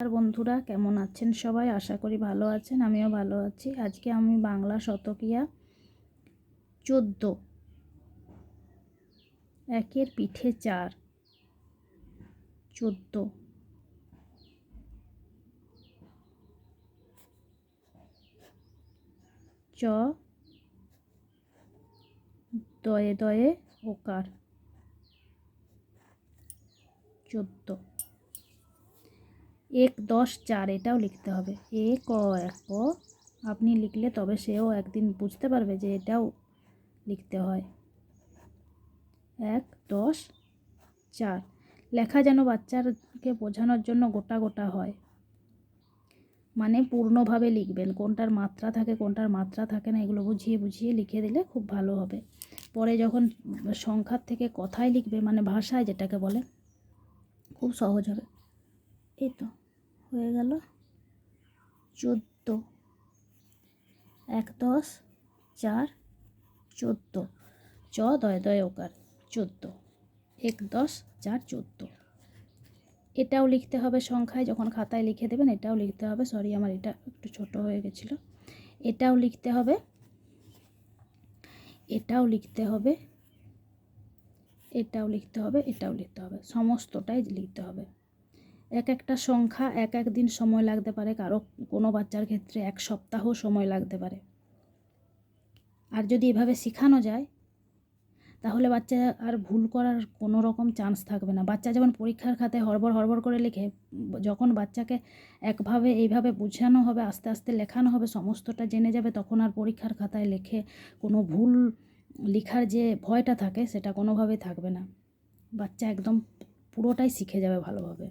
আর বন্ধুরা, কেমন আছেন সবাই? আশা করি ভালো আছেন, আমিও ভালো আছি। আজকে আমি বাংলা শতকিয়া চোদ্দ। একের পিঠে চার। চোদ্দ। চ। দয়ে দয়ে ওকার চোদ্দ। এক দশ চার এটাও লিখতে হবে। এক অ এক আপনি লিখলে তবে সেও একদিন বুঝতে পারবে যে এটাও লিখতে হয়। এক, দশ, চার। লেখা যেন বাচ্চারকে বোঝানোর জন্য গোটা গোটা হয়। মানে পূর্ণভাবে লিখবেন। কোনটার মাত্রা থাকে, কোনটার মাত্রা থাকে না, এগুলো বুঝিয়ে বুঝিয়ে লিখে দিলে খুব ভালো হবে। পরে যখন সংখ্যার থেকে কথায় লিখবে মানে ভাষায় যেটাকে বলে, খুব সহজ হবে। এই তো। হয়ে গেল চোদ্দ। এক, দশ, চার, চোদ্দ। চ, দয় দয় ওকার চোদ্দ। এক, দশ, চার, চোদ্দ। এটাও লিখতে হবে সংখ্যায়, যখন খাতায় লিখে দেবেন, এটাও লিখতে হবে। সরি, আমার এটা একটু ছোট হয়ে গেছিল। এটাও লিখতে হবে, এটাও লিখতে হবে, এটাও লিখতে হবে, এটাও লিখতে হবে। সমস্তটাই লিখতে হবে। এক একটা সংখ্যা এক এক দিন সময় লাগতে পারে, কারও কোনো বাচ্চার ক্ষেত্রে এক সপ্তাহ সময় লাগতে পারে। আর যদি এভাবে শেখানো যায়, তাহলে বাচ্চা আর ভুল করার কোনো রকম চান্স থাকবে না। বাচ্চা যেমন পরীক্ষার খাতায় হড়বড় হড়বড় করে লেখে, যখন বাচ্চাকে একভাবে, এইভাবে বোঝানো হবে, আস্তে আস্তে লেখানো হবে, সমস্তটা জেনে যাবে, তখন আর পরীক্ষার খাতায় লেখে কোনো ভুল লেখার যে ভয়টা থাকে, সেটা কোনোভাবে থাকবে না। বাচ্চা একদম পুরোটাই শিখে যাবে ভালোভাবে।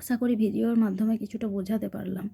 আশা করি ভিডিওর মাধ্যমে কিছুটা বোঝাতে পারলাম।